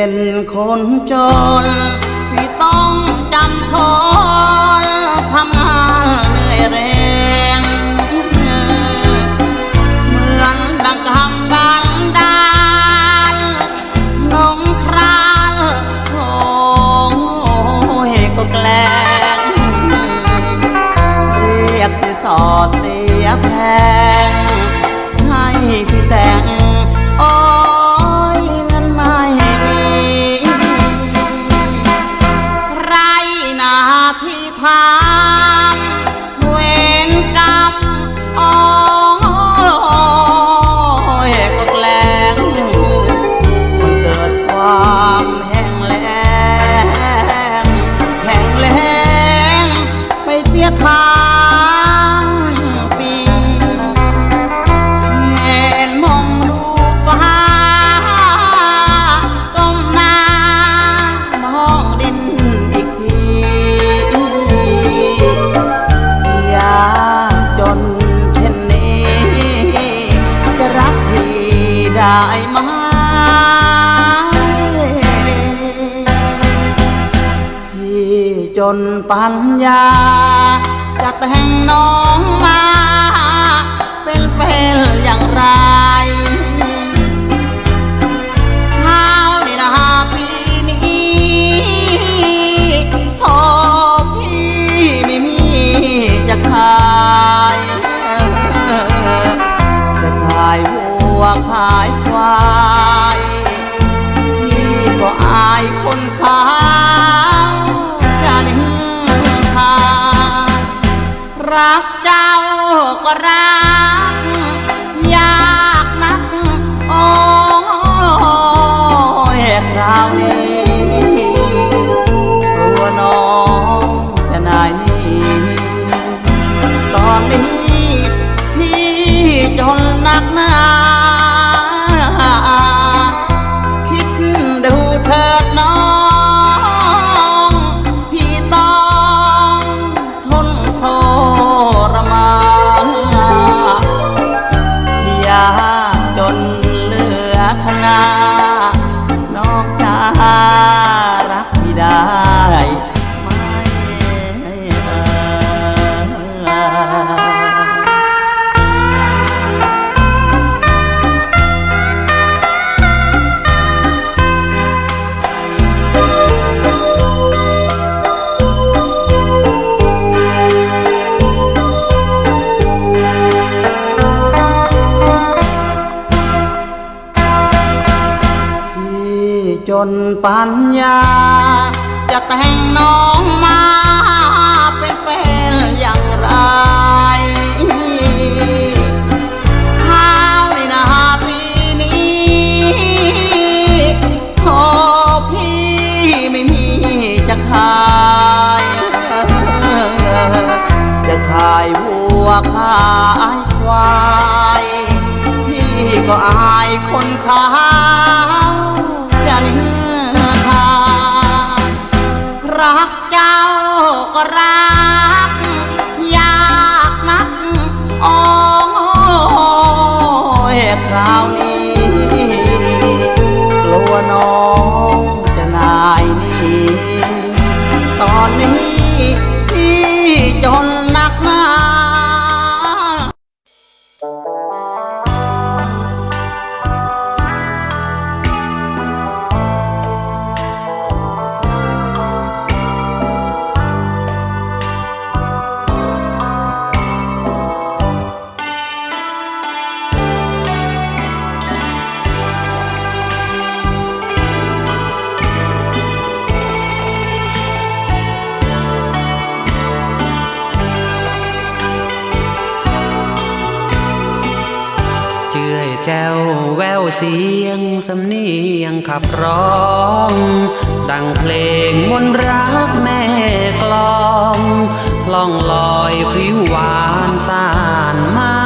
เป็นคนจน นปัญญา รักเจ้าก็รักาจนเหลือขนา นปัญญา จะแต่งน้องมาเป็นแฟนอย่างไร ข้าวในนาปีนี้ขอพี่ไม่มีจะขาย จะขายวัวขายควาย พี่ก็อายคนขาว รักอยากนัก โอ้ยคราวนี้ เสียงสำเนียงขับร้อง ดังเพลงมนต์รักแม่กลองล่องลอยพริ้วหวานสานมา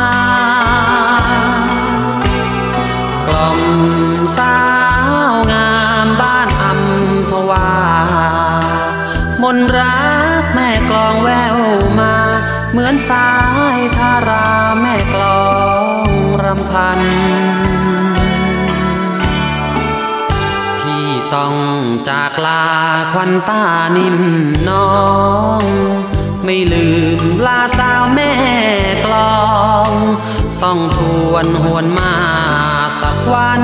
กล่อมสาวงามบ้านอัมพวามนต์รักแม่กลองแววมา เหมือนสายทาราแม่กลองรำพัน ต้องจากลาควันตานิ่มน้อง ไม่ลืมลาสาวแม่กลอง ต้องทวนหวนมาสักวัน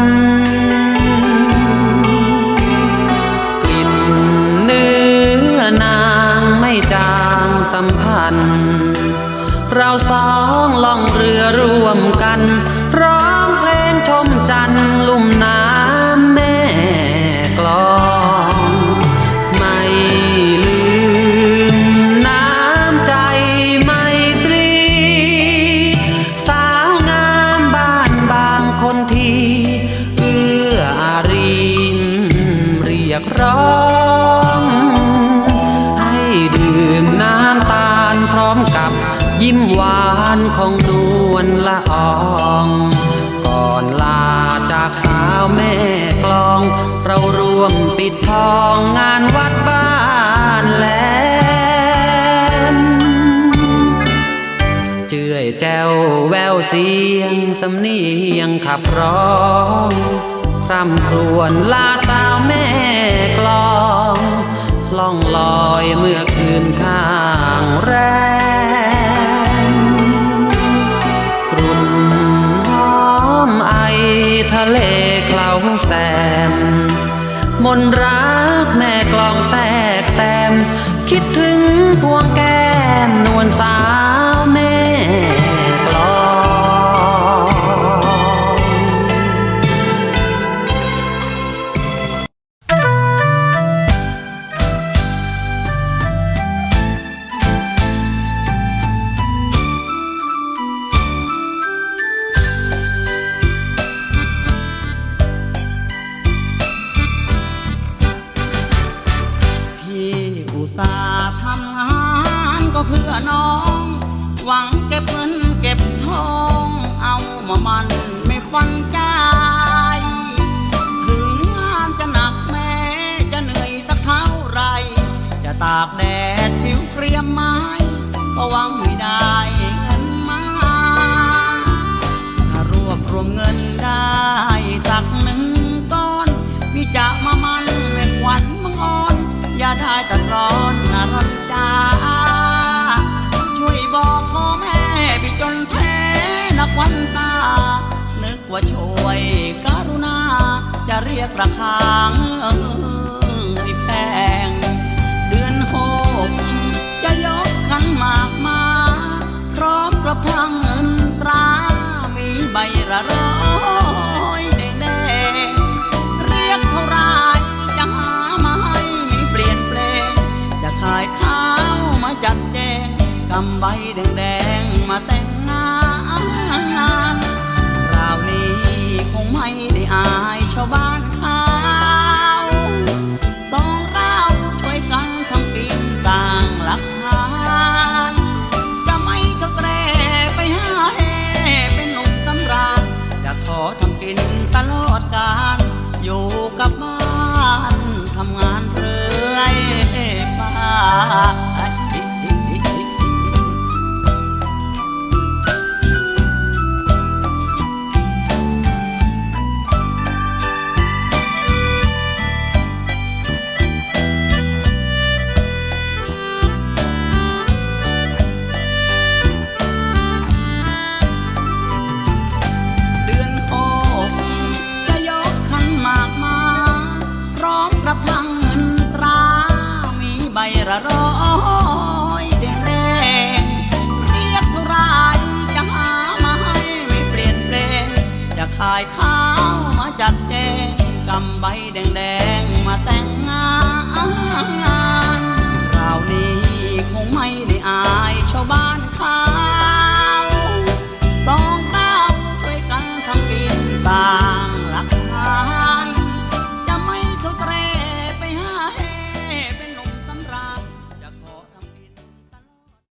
กับ ยิ้มหวานของนวลละออง ก่อนลาจากสาวแม่กลอง เราร่วมปิดทองงานวัดบ้านแหลมเจื่อยแจ้วแววเสียงสำเนียงขับร้อง คร่ำครวญลาสาวแม่กลอง ล่องลอยเมื่อคืนข้างแรงกลุ่นหอมไอทะเลเคล้าแซมมนรักแม่กลองแทรกแซม คิดถึงพวงแก้มนวลสา หวังเก็บเงินเก็บทองเอามามันไม่ฟังใจ ถึงงานจะหนักแม้จะเหนื่อยสักเท่าไร จะตากแดดผิวเครียมไม้ก็หวัง ยกราคาให้แพงเดือนหกจะยกขันหมากมา พร้อมกับทางเงินตรา มีใบละร้อยแดงๆเรียกเท่าไรจะหามาให้มีเปลี่ยนแปลง จะขายข้าวมาจัดแจงกำใบแดงๆมาแต่งงานคราวนี้คงไม่ได้อายชาวบ้าน ขายข้าวมาจัดแจงกำใบแดงๆมาแต่งงาน